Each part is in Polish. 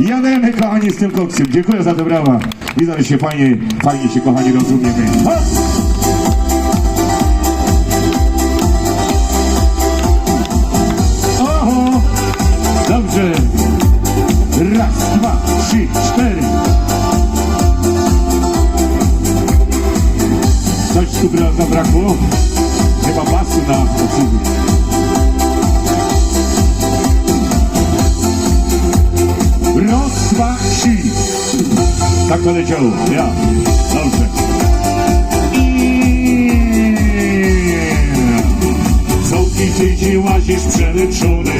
Jademy, kochani, z tym koksem. Dziękuję za te brawa. Widzę, że się fajnie, fajnie się, kochani, rozumiemy. Ha! Oho! Dobrze. Raz, dwa, trzy, cztery. Coś tu bra- zabrakło? Chyba basu na obsługę. Dwa, trzy. Tak to. Ja. Dobrze. I... Co ty tydzień łazisz przeleczony?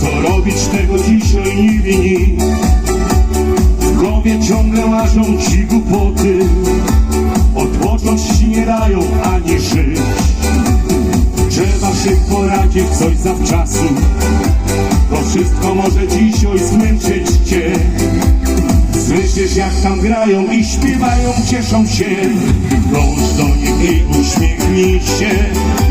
Co robić tego dzisiaj nie wie nikt? W głowie ciągle łażą ci głupoty Odpocząć ci nie dają ani żyć Trzeba szybko poradzić coś zawczasu To wszystko może dzisiaj jak tam grają i śpiewają, cieszą się. Dąż do nich i uśmiechnij się.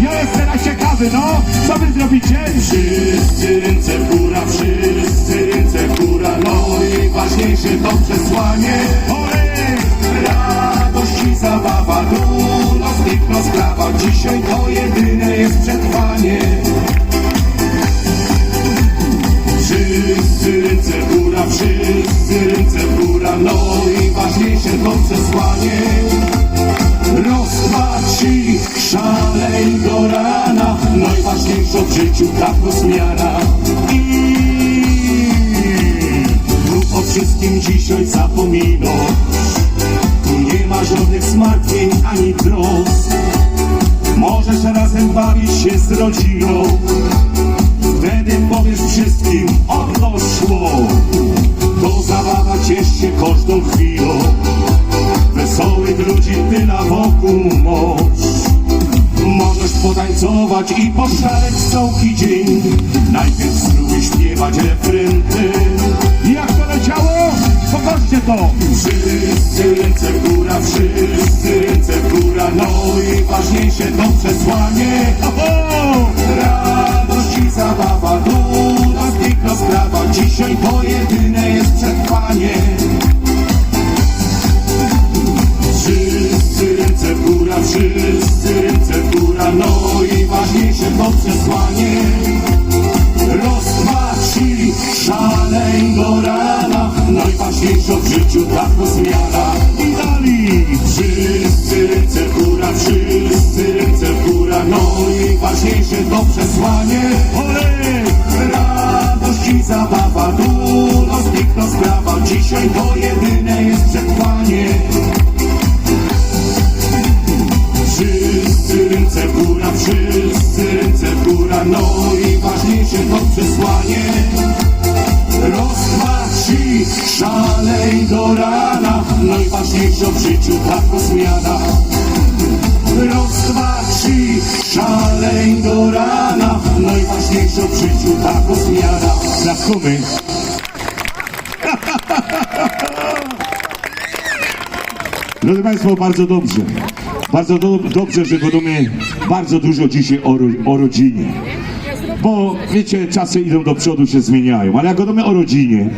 Ja jestem teraz ciekawy, no, co wy zrobicie? Wszyscy ręce w górę, wszyscy ręce w górę. No i ważniejsze to przesłanie. Olej! Radość i zabawa, dumno znikną sprawa. Dzisiaj to jest Raz, dwa, trzy, szalej do rana Najważniejsza w życiu ta zmiana mów o wszystkim dzisiaj zapominasz Tu nie ma żadnych zmartwień ani trosk Możesz razem bawić się z rodziną. Wtedy powiesz wszystkim, o to szło. To zabawa, ciesz się każdą chwilą Wesołych ludzi tyle wokół masz Możesz potańcować i poszaleć całki dzień. Najpierw spróbuj śpiewać refręty Jak to leciało? Pokażcie to! Wszyscy ręce w górę, wszyscy ręce w górę. No i ważniejsze to przesłanie. Oho! Radość i zabawa, dumna piękna sprawa. Dzisiaj to jest przetrwanie Wszyscy ręce w górę, wszyscy ręce w No i ważniejsze to przesłanie trzy, szalej do rana Najważniejsza w życiu ta zmiana I dalej Wszyscy ręce w górę, wszyscy ręce w No i ważniejsze to przesłanie. Olej! I ważniejsze to przesłanie. Trzy, szalej do rana. Najważniejsza w życiu ta zmiana dwa, trzy, szalej do rana. Najważniejsza w życiu ta zmiana Zakumy Drodzy Państwo, bardzo dobrze. Bardzo do, dobrze, że wiadomo bardzo dużo dzisiaj o, o rodzinie. Bo wiecie, czasy idą do przodu, się zmieniają, ale jak gadamy o rodzinie,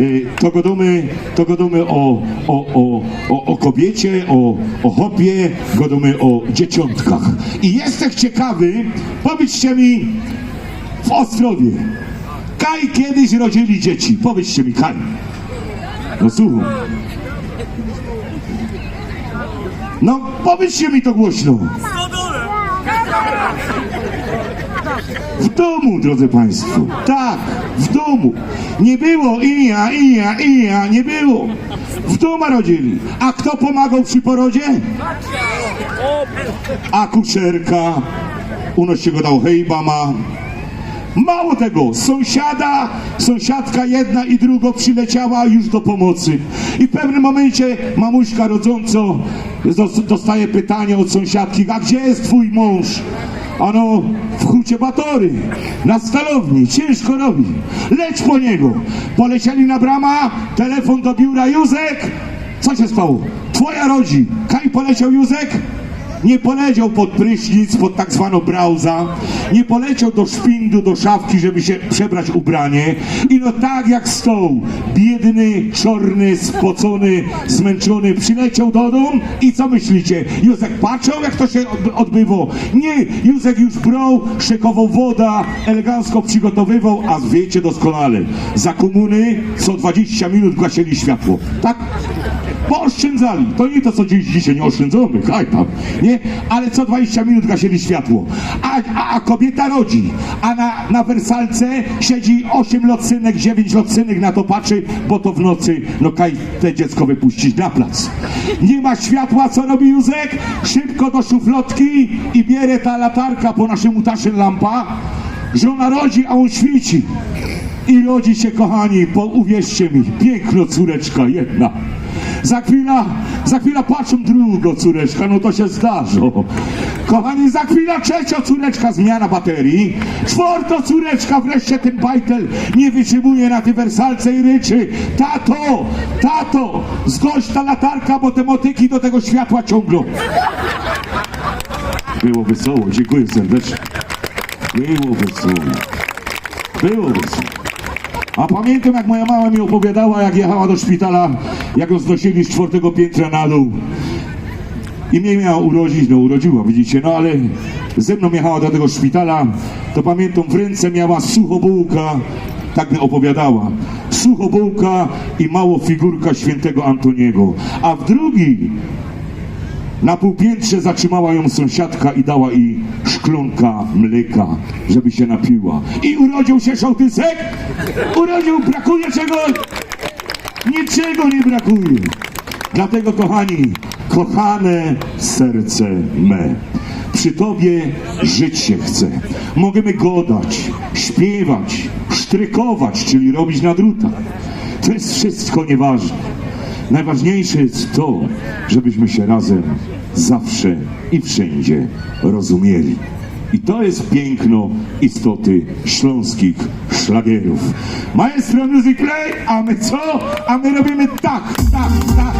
y, to gadamy, to gadamy o, o, o, o, o kobiecie, o, o hopie, gadamy o dzieciątkach. I jestem ciekawy, powiedzcie mi w Ostrowie, Kaj kiedyś rodzili dzieci? Powiedzcie mi, Kaj. No słucham. No, powiedzcie mi to głośno. W domu, drodzy Państwo. Tak, w domu. Nie było i ja, i ja, i ja, nie było. W domu rodzili. A kto pomagał przy porodzie? A kuszerka. Uno się go dał hejba ma. Mało tego, sąsiada, sąsiadka jedna i druga przyleciała już do pomocy. I w pewnym momencie mamuśka rodząco dos- dostaje pytanie od sąsiadki, a gdzie jest twój mąż? Ano, w hucie Batory, na stalowni, ciężko robi. Leć po niego. Polecieli na brama, telefon do biura, Józek, co się stało? Twoja rodzi. Kaj poleciał Józek? Nie poleciał pod prysznic, pod tak zwaną brauza, nie poleciał do szpindu, do szafki, żeby się przebrać ubranie i no tak jak stoł, biedny, czarny, spocony, zmęczony, przyleciał do domu i co myślicie? Józek patrzył jak to się odby- odbyło? Nie, Józek już brał, szykował woda, elegancko przygotowywał, a wiecie doskonale, za komuny co 20 minut gasili światło, tak? Bo oszczędzali. To nie to, co dziś dzisiaj nie oszczędzamy, haj tam, nie? Ale co 20 minut gasili światło. A, a, a kobieta rodzi, a na, na wersalce siedzi 8 lotsynek, 9 lotsynek na to patrzy, bo to w nocy, no kaj te dziecko wypuścić na plac. Nie ma światła, co robi Józek? Szybko do szuflotki i bierze ta latarka po naszemu taszyn lampa. Żona rodzi, a on świeci. I rodzi się, kochani, bo uwierzcie mi, piękno córeczka jedna. Za chwilę, za chwilę patrzą drugo córeczka, no to się zdarzy. Kochani, za chwilę trzecia córeczka, zmiana baterii. Czwarta córeczka, wreszcie ten bajtel nie wytrzymuje na tej wersalce i ryczy. Tato, tato, zgość ta latarka, bo te motyki do tego światła ciągną. Było wesoło, dziękuję serdecznie. Było wesoło. Było wesoło. A pamiętam jak moja mama mi opowiadała, jak jechała do szpitala, jak ją znosili z czwartego piętra na dół. I mnie miała urodzić, no urodziła, widzicie, no ale ze mną jechała do tego szpitala, to pamiętam w ręce miała suchobułka, tak mi opowiadała. Suchobułka i mało figurka świętego Antoniego. A w drugi na półpiętrze zatrzymała ją sąsiadka i dała jej szklonka mleka, żeby się napiła. I urodził się sołtysek? Urodził, brakuje czegoś? Niczego nie brakuje. Dlatego, kochani, kochane serce me, przy Tobie żyć się chce. Możemy godać, śpiewać, sztrykować, czyli robić na drutach. To jest wszystko nieważne. Najważniejsze jest to, żebyśmy się razem zawsze i wszędzie rozumieli. I to jest piękno istoty śląskich szlagierów. Maestro Music Play, a my co? A my robimy tak, tak, tak.